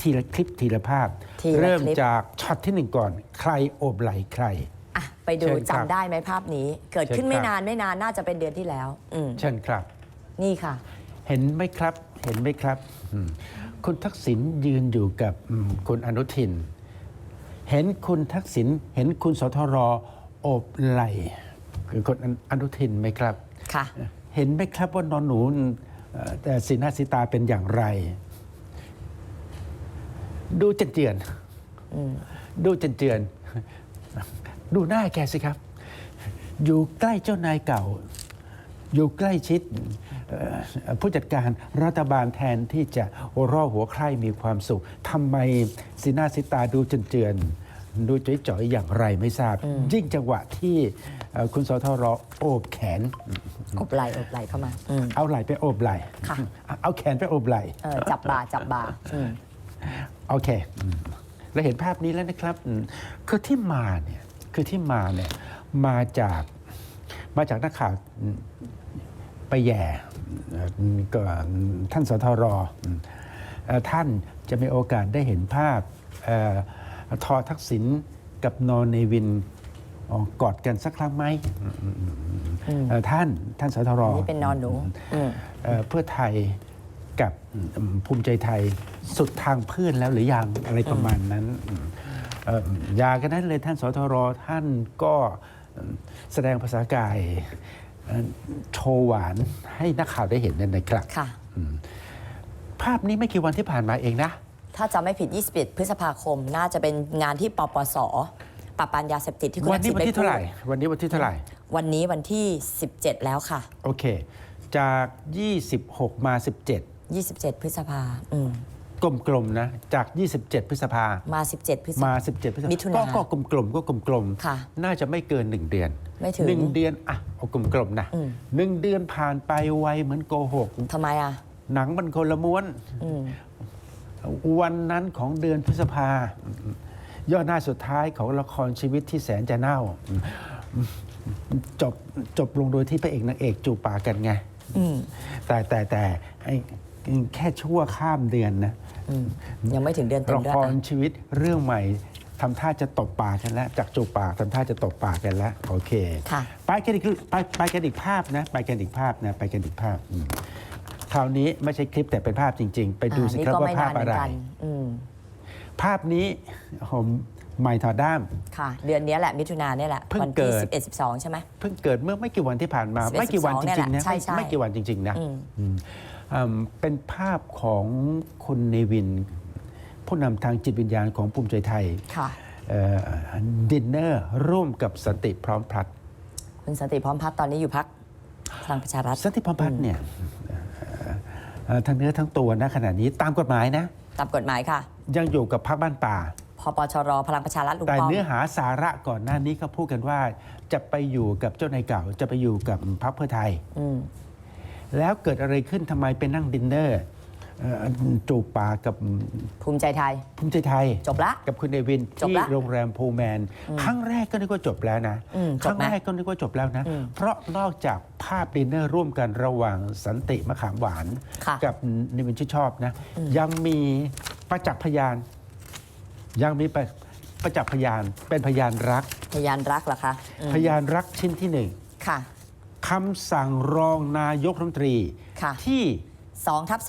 ทีละคลิปทีละภาพ ทีละเริ่มคลิปจากช็อตที่หนึ่งก่อน ใครโอบไหล่ใคร อะไปดูเชิญครับจำได้ไหมภาพนี้ เกิดขึ้นเชิญไม่ครับนานไม่นานน่าจะเป็นเดือนที่แล้ว อืมเช่นครับ นี่ค่ะ เห็นไหมครับ เห็นไหมครับอืมคุณทักษิณยืนอยู่กับอืมคุณอนุทิน เห็นคุณทักษิณเห็นคุณสทรโอบไหล่คือคุณอนุทินไหมครับ ค่ะ เห็นไหมครับว่านอนหนูเอ่อแต่สีหน้าสีตาเป็นอย่างไร ดูเจนเจือนๆดูเจนเจือนๆดูหน้าแกสิครับ อยู่ใกล้เจ้านายเก่า อยู่ใกล้ชิดเอ่อผู้จัดการรัฐบาลแทนที่จะหัวเร่อหัวใคร่มีความสุขทำไมสีหน้าสีตาดูเจนๆดูจ่อยๆอย่างไรไม่ทราบ ยิ่งจังหวะที่เอ่อคุณสทรโอบแขนอบไหลอบไหลเข้ามาอืมเอาไหล่ไปโอบไหล่ค่ะเอาแขนไปโอบไหล่เออจับบ่าจับบ่าอืม โอเคอืมเราเห็นภาพนี้แล้วนะครับอืมคือที่มาเนี่ยคือที่มาเนี่ยมาจากมาจากนักข่าวอืมไปแย่เอ่อก็ท่านสทรอืมเอ่อท่านจะมีโอกาสได้เห็นภาพเอ่อทอทักษิณกับนอนในวินอ๋อกอดกันสักครั้งไหมอืมอืมอืมอืมเอ่อท่านท่านสทรนี่เป็นนอนหนูอืมเอ่อเพื่อไทย กับอืมภูมิใจไทยสุดทางเพื่อนแล้วหรือยังอะไรประมาณนั้นอืมเอ่ออยากันนั้นเลยท่านสทรท่านก็อืมแสดงภาษากายเอ่อโชว์หวานให้นักข่าวได้เห็นนั่นนะครับค่ะภาพนี้ไม่กี่วันที่ผ่านมาเองนะ ถ้าจำไม่ผิด 21 พฤษภาคม น่าจะเป็นงานที่ปปสปราบปรามยาเสพติดที่คุณวันนี้ทักษิณวันไปที่พูเท่าดไหร่ วันนี้วันที่เท่าไหร่ วันนี้วันที่ 17 แล้วค่ะ โอเค จาก 26 มา 17 27 พฤษภาอืมกลมๆนะจาก 27 พฤษภามา 17 พฤษภา มา 17 พฤษภามิถุนาก็ก็กลมๆก็กลมค่ะน่าจะไม่เกิน 1 เดือนไม่ถึงหนึ่งเดือนอะเอากลมๆนะอืม หนึ่งเดือนผ่านไปไวเหมือนโกหก ทำไมอะ หนังมันคนละม้วน อืม วันนั้นของเดือนพฤษภายอดหน้าสุดท้ายของละครชีวิตที่แสนจะเน่า จบจบลงโดยที่พระเอกนางเอกจูบปากกันไง อืม แต่แต่แต่ไอ้ แค่ชั่วข้ามเดือนนะอืมยังไม่ถึงเดือนเต็มละด้วยครอะชีวิตเรื่องใหม่ทำท่าจะตบปากกันแล้ว จากจูบปากทำท่าจะตบปากกันแล้วโอเคค่ะไปกันอีกไปไปกันอีกภาพนะ ไปกันอีกภาพนะไปกันอีกภาพอืมคราวนี้ไม่ใช่คลิปแต่เป็นภาพจริง ๆ ไปดูอ่าสินี่ครับก็ว่าไม่ภาพนานเหมือะอนไรกันอืมภาพนี้ผมใหม่ถอดด้าม ค่ะ เดือนนี้แหละมิถุนาเนี่ยแหละเพิ่งวัที่เกิด11 12ใช่ไหมเพิ่งเกิดเมื่อไม่กี่วันที่ผ่านมา11ไม่กี่วันจริงๆนะ12เนี่ยแหละใช่ไม่ใช่ไม่กี่วันจริง ๆ นะอืมอืมอืม เป็นภาพของคุณเนวิน ผู้นำทางจิตวิญญาณของภูมิใจไทยค่ะดินเนอร์ร่วมกับสันติพร้อมพลัดคุณสันติพร้อมพัฒน์ตอนนี้อยู่พักพลังประชารัฐสันติพร้อมพลัดเนี่ยเอ่อทั้งเนื้อทั้งตัวนะขณะนี้ตามกฎหมายนะ ตามกฎหมายค่ะ ยังอยู่กับพรรคบ้านป่าพปชรพลังประชารัฐลุงแต่ป้อมเนื้อหาสาระก่อนหน้านี้เขาพูดกันว่า จะไปอยู่กับเจ้านายเก่าจะไปอยู่กับพรรคเพื่อไทยอืม แล้วเกิดอะไรขึ้นทำไมไปนั่งดินเนอร์เอ่อจูบปากกับภูมิใจไทย ภูมิใจไทย จบละ กับคุณเนวินจบที่ละโรงแรมพูแมน ครั้งแรกก็นึกว่าจบแล้วนะ อืมคจรั้บงไหมแรกก็นึกว่าจบแล้วนะอืมเพราะนอกจากภาพดินเนอร์ร่วมกันระหว่างสันติมะขามหวาน ค่ะ กับเนวินชิดชอบนะ ยังมีประจักษ์พยาน ยังมีประประจักษ์พยานเป็นพยานรัก พยานรักเหรอคะอืมพยานรักชิ้นที่หนึ่ง ค่ะ คำสั่งรองนายกรัฐมนตรีค่ะ ที่2ทับ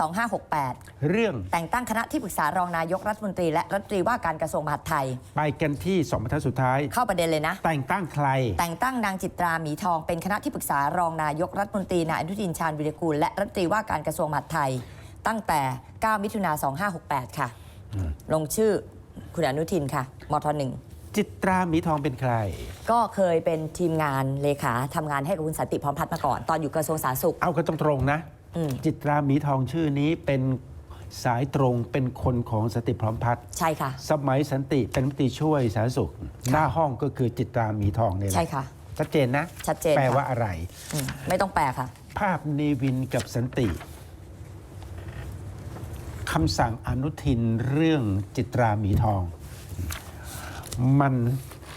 2568 เรื่องแต่งตั้งคณะที่ปรึกษารองนายกรัฐมนตรีและรัฐมนตรีว่าการกระทรวงมหาดไทย ไปกันที่สองบรรทัดสุดท้าย เข้าประเด็นเลยนะ แต่งตั้งใคร แต่งตั้งนางจิตราหมีทองเป็นคณะที่ปรึกษารองนายกรัฐมนตรีนายอนุทินชาญวิรกูลและรัฐมนตรีว่าการกระทรวงมหาดไทย ตั้งแต่ 9 มิถุนา2568 ค่ะ ลงชื่อคุณอนุทินค่ะมทหนึ่ง จิตราหมีทองเป็นใคร ก็เคยเป็นทีมงานเลขาทำงานให้กับคุณสันติพร้อมพัฒน์มาก่อน ตอนอยู่กระทรวงสาธารณสุข เอากันตรงๆนะ อืม จิตราหมีทองชื่อนี้เป็นสายตรงเป็นคนของสติพร้อมพัฒน์ใช่ค่ะ สมัยสันติเป็นรัฐมนตรีช่วยสาธารณสุข หน้าห้องก็คือจิตราหมีทองเนี่ยแหละใช่ค่ะ ชัดเจนนะ ชัดเจนแปลค่ะว่าอะไร อืมไม่ต้องแปลค่ะ ภาพเนวินกับสันติคำสั่งอนุทินเรื่องจิตราหมีทอง มัน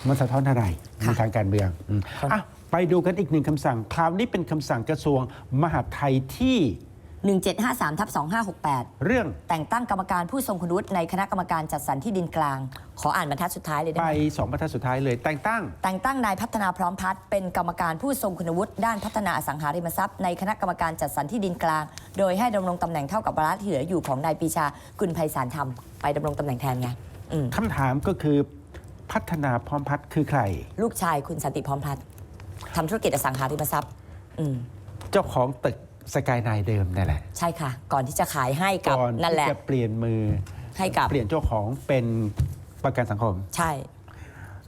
มันสะท้อนอะไรค่ะในทางการเมืองอืมครับอะไปดูกันอีกหนึ่งคำสั่ง คราวนี้เป็นคำสั่งกระทรวงมหาดไทยที่1753ทับ2568 เรื่องแต่งตั้งกรรมการผู้ทรงคุณวุฒิในคณะกรรมการจัดสรรที่ดินกลาง ขออ่านบรรทัดสุดท้ายเลยได้ไปไหมสองบรรทัดสุดท้ายเลย แต่งตั้ง แต่งตั้งนายพัฒนาพร้อมพัฒน์เป็นกรรมการผู้ทรงคุณวุฒิด้านพัฒนาอสังหาริมทรัพย์ในคณะกรรมการจัดสรรที่ดินกลาง โดยให้ดำรงตำแหน่งเท่ากับวาระที่เหลืออยู่ของนายปรีชากุลไพศาลธรรมไปดำรงตำแหน่งแทนไงอืม คำถามก็คือ พัฒนาพร้อมพัฒน์คือใคร ลูกชายคุณสันติพร้อมพัฒน์ทำธุรกิจอสังหาริมทรัพย์อืมเจ้าของตึกสกายไนเดิมนั่นแหละใช่ค่ะ ก่อนที่จะขายให้กับก่อนนั่นที่แหละ จะเปลี่ยนมือให้กับ เปลี่ยนเจ้าของเป็นประกันสังคมใช่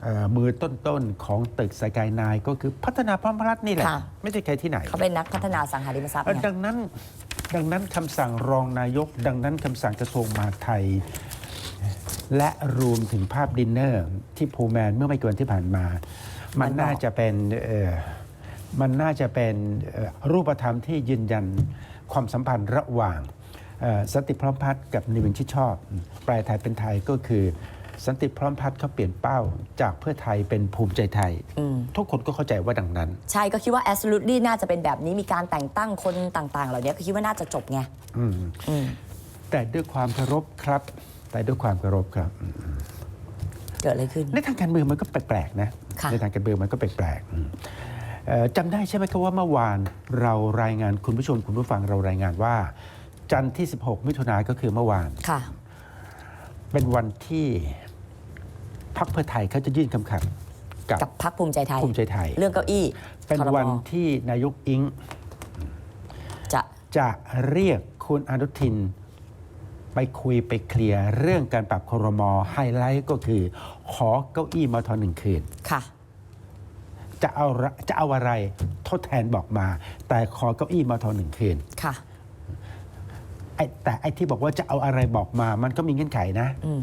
เอ่อมือต้นๆของตึกสกายไนก็คือพัฒนาพร้อมพัฒน์นี่แหละ ค่ะ ไม่ใช่ใครที่ไหน เขาเป็นนักพัฒนาอสังหาริมทรัพย์เอ่อไง ดังนั้นดังนั้นคำสั่งรองนายก ดังนั้นคำสั่งกระทรวงมหาดไทย และรวมถึงภาพดินเนอร์ที่ภูแมนเมื่อไม่กี่วันที่ผ่านมา มันน่าจะเป็นเอ่อมันน่าจะเป็นเอ่อรูปธรรมที่ยืนยันความสัมพันธ์ระหว่างเอ่อสันติพร้อมพัฒน์กับนิวินชิดชอบ แปลไทยเป็นไทยก็คือ สันติพร้อมพัฒน์เขาเปลี่ยนเป้าจากเพื่อไทยเป็นภูมิใจไทยอืมทุกคนก็เข้าใจว่าดังนั้น ใช่ก็คิดว่า absolutely น่าจะเป็นแบบนี้มีการแต่งตั้งคนต่าง ๆ เหล่านี้ก็คิดว่าน่าจะจบไงอืมอืมแต่ด้วยความเคารพครับ แต่ด้วยความเคารพครับ เกิดอะไรขึ้น ในทางการเมืองมันก็แปลกๆนะค่ะ ในทางการเมืองมันก็แปลกๆอืมเอ่อจำได้ใช่ไหมครับว่าเมื่อวานเรารายงานคุณผู้ชมคุณผู้ฟังเรารายงานว่า จันทร์ที่ 16 มิถุนายนก็คือเมื่อวาน ค่ะ เป็นวันที่พรรคเพื่อไทยเขาจะยื่นคำขัดกับกับพักภูมิใจไทย ภูมิใจไทย เรื่องเก้าอี้เป็นครมวันที่นายกอิง จะจะเรียกคุณอนุทิน ไปคุยไปเคลียร์เรื่องการปรับครมไฮไลท์ก็คือ ขอเก้าอี้มทหนึ่งคืน ค่ะ จะเอาระจะเอาอะไรทดแทนบอกมา แต่ขอเก้าอี้มทหนึ่งคืนค่ะไอ้แต่ไอ้ที่บอกว่าจะเอาอะไรบอกมา มันก็มีเงื่อนไขนะอืม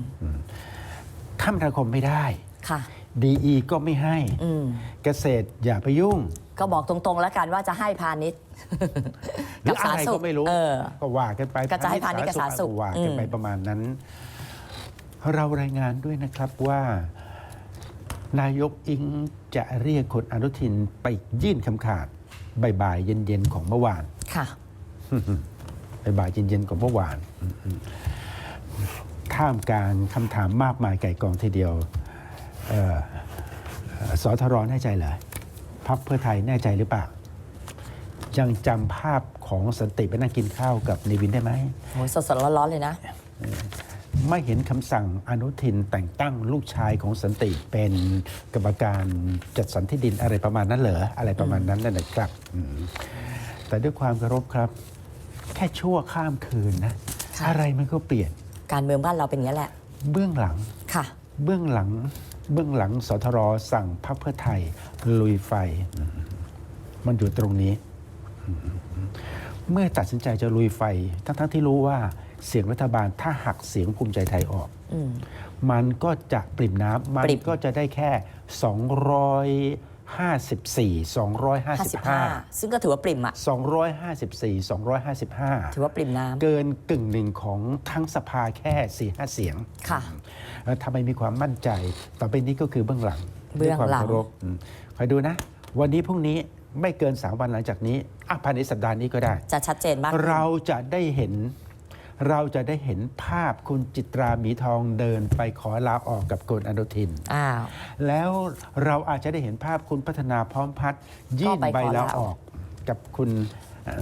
ข้ามนาคมไม่ได้ ค่ะดีก็ไม่ให้อืมเกษตรอย่าไปยุ่ง ก็บอกตรงๆแล้วกันว่าจะให้พาณิชย์หรืออะไรก็ไม่รู้ เออ ก็ว่ากันไปก็จะให้พาณิชย์กับสาธารณสุขก็ว่ากันไปอืม ประมาณนั้น เรารายงานด้วยนะครับว่า นายกอิงจะเรียกคุณอนุทินไปยื่นคำขาดบ่ายๆเย็นๆของเมื่อวาน ค่ะ บ่ายๆเย็นๆของเมื่อวานอืมๆท่ามกลางคำถามมากมายไก่กองทีเดียวเอ่อเอ่อสทรแน่ใจเหรอ พักเพื่อไทยแน่ใจหรือเปล่า ยังจำภาพของสันติไปนั่งกินข้าวกับเนวินได้ไหมโหสดๆร้อนๆเลยนะ ไม่เห็นคำสั่งอนุทินแต่งตั้งลูกชายของสันติเป็นกรรมการจัดสรรที่ดินอะไรประมาณนั้นเหรออะไรประมาณนั้นนั่นแหละครับอืมแต่ด้วยความเคารพครับ แค่ชั่วข้ามคืนนะค่ะ อะไรมันก็เปลี่ยนการเมืองบ้านเราเป็นอย่างนี้แหละ เบื้องหลัง ค่ะ เบื้องหลัง เบื้องหลังสทรสั่งพรรคเพื่อไทย ลุยไฟอืมมันอยู่ตรงนี้อืมเมื่อตัดสินใจจะลุยไฟ ทั้งๆที่รู้ว่าเสียงรัฐบาลถ้าหักเสียงภูมิใจไทยออกอืมมันก็จะปริ่มน้ำมันปริ่มก็จะได้แค่ 254 255 55 ซึ่งก็ถือว่าปริ่มอะ254 255 ถือว่าปริ่มน้ำเกินกึ่งหนึ่งของทั้งสภาแค่ 4 5 เสียงค่ะเอ่อทำไมมีความมั่นใจ ต่อไปนี้ก็คือเบื้องหลังเบื้องหลังด้วยความเคารพอืมคอยดูนะ วันนี้พรุ่งนี้ไม่เกิน 3 วันหลังจากนี้อะภายในสัปดาห์นี้ก็ได้ จะชัดเจนมากขึ้นเราจะได้เห็น เราจะได้เห็นภาพคุณจิตราหมีทองเดินไปขอลาออกกับคุณอนุทิน อ้าว แล้วเราอาจจะได้เห็นภาพคุณพัฒนาพร้อมพัฒน์ยื่นก็ไปใบขอลาลาออออก กกับคุณเอ่อ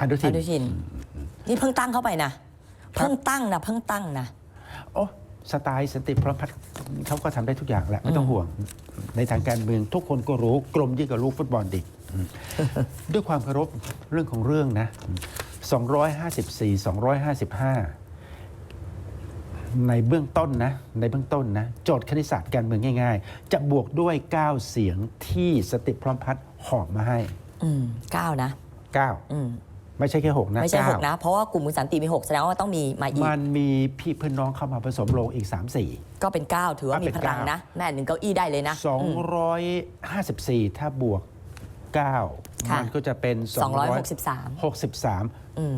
อนุทิอนนุทิน นี่เพิ่งตั้งเข้าไปนะเพิ่งตั้งนะเพิ่งตั้งนะ โอ้สไตล์สนติพร้อมพัฒน์เขาก็ทำได้ทุกอย่างแหละ ไม่ต้องห่วง ในทางการเมืองทุกคนก็รู้กลมยิ่งกับลูกฟุตบอลดิอืมด้วยความเคารพเรื่องของเรื่องนะ 254 255 ในเบื้องต้นนะในเบื้องต้นนะโจทย์คณิตศาสตร์การเมืองง่าย ๆ จะบวกด้วย 9 เสียงที่สติพร้อมพัฒน์หอบมาให้อืมเก้านะ9อืมไม่ใช่แค่6นะไม่ใช่หก9นะ เพราะว่ากลุ่มคุณสันติมีหกแสดงว่าต้องมีมาอีก มันมีพี่เพื่อนน้องเข้ามาผสมลงอีก3 4ก็เป็นเก้าถือว่าอะมีเป็นพลังเก้านนะ แม่หนึ่งเก้าอี้ได้เลยนะอืม254ถ้าบวก 9ค่ะมันก็จะเป็น 263 63อืม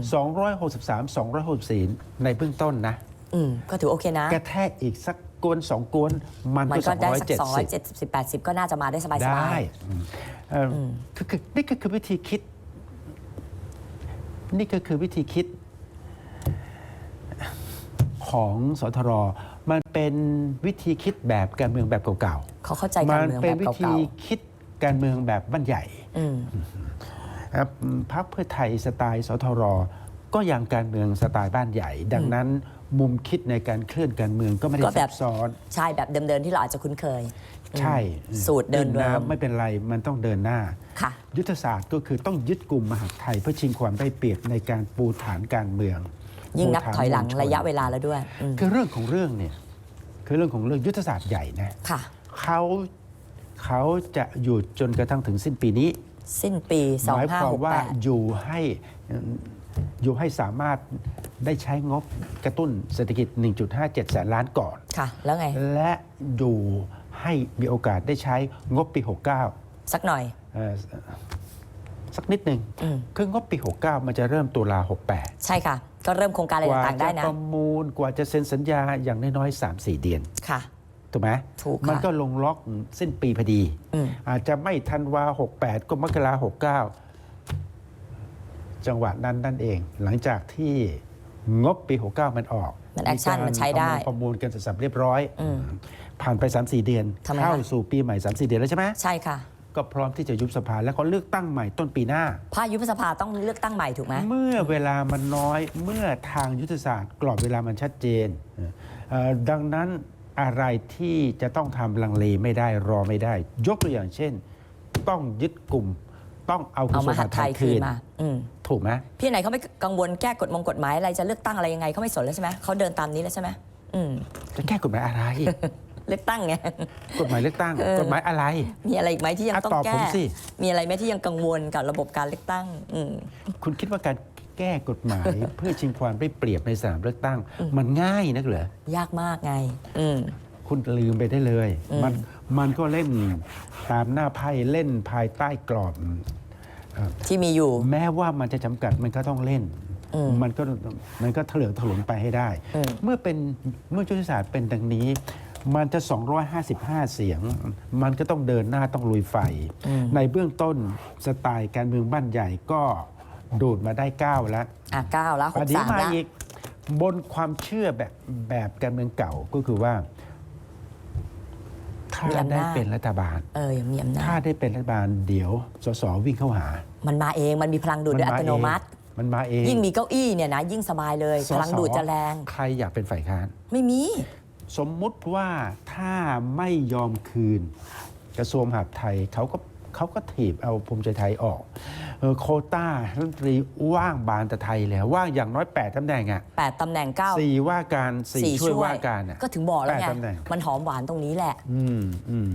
263 264 ในเบื้องต้นนะอืมก็ถือโอเคนะ กระแทกอีกสักกวนสองกวน มันมันก็ก็ได้สัก270 270 80ก็น่าจะมาได้สบายๆได้อืมเอ่ออคือคือนี่ก็คือวิธีคิด นี่ก็คือวิธีคิดของสทรมันเป็นวิธีคิดแบบการเมืองแบบเก่าเขาเข้าใจๆกามัรเมืองเป็แบนบวิธีเก่าคิดการเมืองแบบบ้านใหญ่ๆอืม ครับพรรคเพื่อไทยสไตล์สทรก็ยังการเมืองสไตล์บ้านใหญ่ ดังนั้นมุมคิดในการเคลื่อนการเมืองก็ไม่ได้ก็แบซับบ ซ้อน ใช่แบบเดิมๆที่เราอาจจะคุ้นเคย ใช่สูตรเดินขึ้เดิม น้ำไม่เป็นไรมันต้องเดินหน้า ค่ะ ยุทธศาสตร์ก็คือต้องยึดกลุ่มมหาดไทยเพื่อชิงความได้เปรียบในการปูฐานการเมืองยิ่งนับปูฐาถอยหลังมวชนระยะเวลาแล้วด้วยอืมคือเรื่องของเรื่องเนี่ยคือเรื่องของเรื่องยุทธศาสตร์ใหญ่นะ ค่ะ เขา เขาจะอยู่จนกระทั่งถึงสิ้นปีนี้ สิ้นปีหมายความว่า2568 อยู่ให้อยู่ให้สามารถได้ใช้งบกระตุ้นเศรษฐกิจ 1.57 แสนล้านก่อน ค่ะ แล้วไง และอยู่ให้มีโอกาสได้ใช้งบปี 69สักหน่อยเอ่อสักนิดหนึ่งอืม คืองบปี 69 มันจะเริ่มตุลาใช่ค่ะ ก็เริ่มโครงการอะไร68กว่าต่างๆได้จะนะ ประมูลกว่าจะเซ็นสัญญาอย่างน้อยๆ3-4 เดือน ค่ะ ถูกไหมถูกค่ะมันก็ลงล็อกสิ้นปีพอดี อืม อาจจะไม่ทันวา 68 ก็มกรา69 จังหวะนั้นนั่นเอง หลังจากที่งบปี 69 มันออกมันแอคชั่นมันใช้ได้การประมูลกันเสร็จสับเรียบร้อย อืมผ่านไป 3-4 เดือน ทำไมคะ เข้าสู่ปีใหม่ 3-4 เดือนแล้วใช่ไหมใช่ค่ะก็พร้อมที่จะยุบสภาแล้วก็เลือกตั้งใหม่ต้นปีหน้าภาคยุบสภาต้องเลือกตั้งใหม่ถูกไหม เมื่อเวลามันน้อยเมื่อทางยุทธศาสตร์ กรอบเวลามันชัดเจนเอ่อดังนั้น อะไรที่จะต้องทำลังเลไม่ได้รอไม่ได้ ยกตัวอย่างเช่น ต้องยึดกลุ่ม ต้องเอากเอาระทรวมางมหัหาดดไทไทยยคืคืนนมา อืมถูกไหมพี่ไหนเขาไม่กังวลแก้กฎมงกฎหมายอะไรจะเลือกตั้งอะไรยังไงเขาไม่สนแล้วใช่ไหมเขาเดินตามนี้แล้วใช่ไหมอืมจะแก้กฎหมายอะไร เลือกตั้งไง กฎหมายเลือกตั้งเออกฎหมายอะไร มีอะไรอีกไหมที่ยังอะต้องตอบแก้ ผมสิ มีอะไรไหมที่ยังกังวลกับระบบการเลือกตั้ง อืม คุณคิดว่าการ แก้กฎหมาย เพื่อชิงความได้เปรียบในสนามเลือกตั้ง มันง่ายนักเหรอยากมากไง อืม คุณลืมไปได้เลย อืม มันมันก็เล่นตามหน้าไพ่เล่นภายใต้กรอบ ที่มีอยู่ แม้ว่ามันจะจำกัดมันก็ต้องเล่น อืมมันก็มันก็เถลิงถลนไปให้ได้ อืม เมื่อเป็นเมื่อยุทธศาสตร์เป็นดังนี้ มันจะ 255 เสียง มันก็ต้องเดินหน้าต้องลุยไฟ ในเบื้องต้นสไตล์การเมืองบ้านใหญ่ก็ ดูดมาได้ 9 แล้วอะเก้าแล้วหอักนนี้สามมาแล้วอีกบนความเชื่อแบบแบบการเมืองเก่าก็คือว่า ถ้ามีอำนาจได้เป็นรัฐบาล เออยังมีอำนาถ้าจได้เป็นรัฐบาลเดี๋ยวสสวิ่งเข้าหามันมาเองมันมีพลังดูดโดยอัตโนมัติ มันมาเองยิ่งมีเก้าอี้เนี่ยนะยิ่งสบายเลยสพลังดูดจะแรง ใครอยากเป็นฝ่ายค้าน ไม่มี สมมุติว่าถ้าไม่ยอมคืน กระทรวงมหาดไทยเขาก็ เขาก็ถีบเอาภูมิใจไทยออกเออโควต้ารัฐมนตรีว่างบานแต่ไทยแล้วว่างอย่างน้อย 8ตำแหน่งอะ8ตำแหน่ง9สี่ว่าการสี่ช่วยว่าการอะก็ถึงบอกแล้วแปไงดตำแหน่งมันหอมหวานตรงนี้แหละ อืมอืม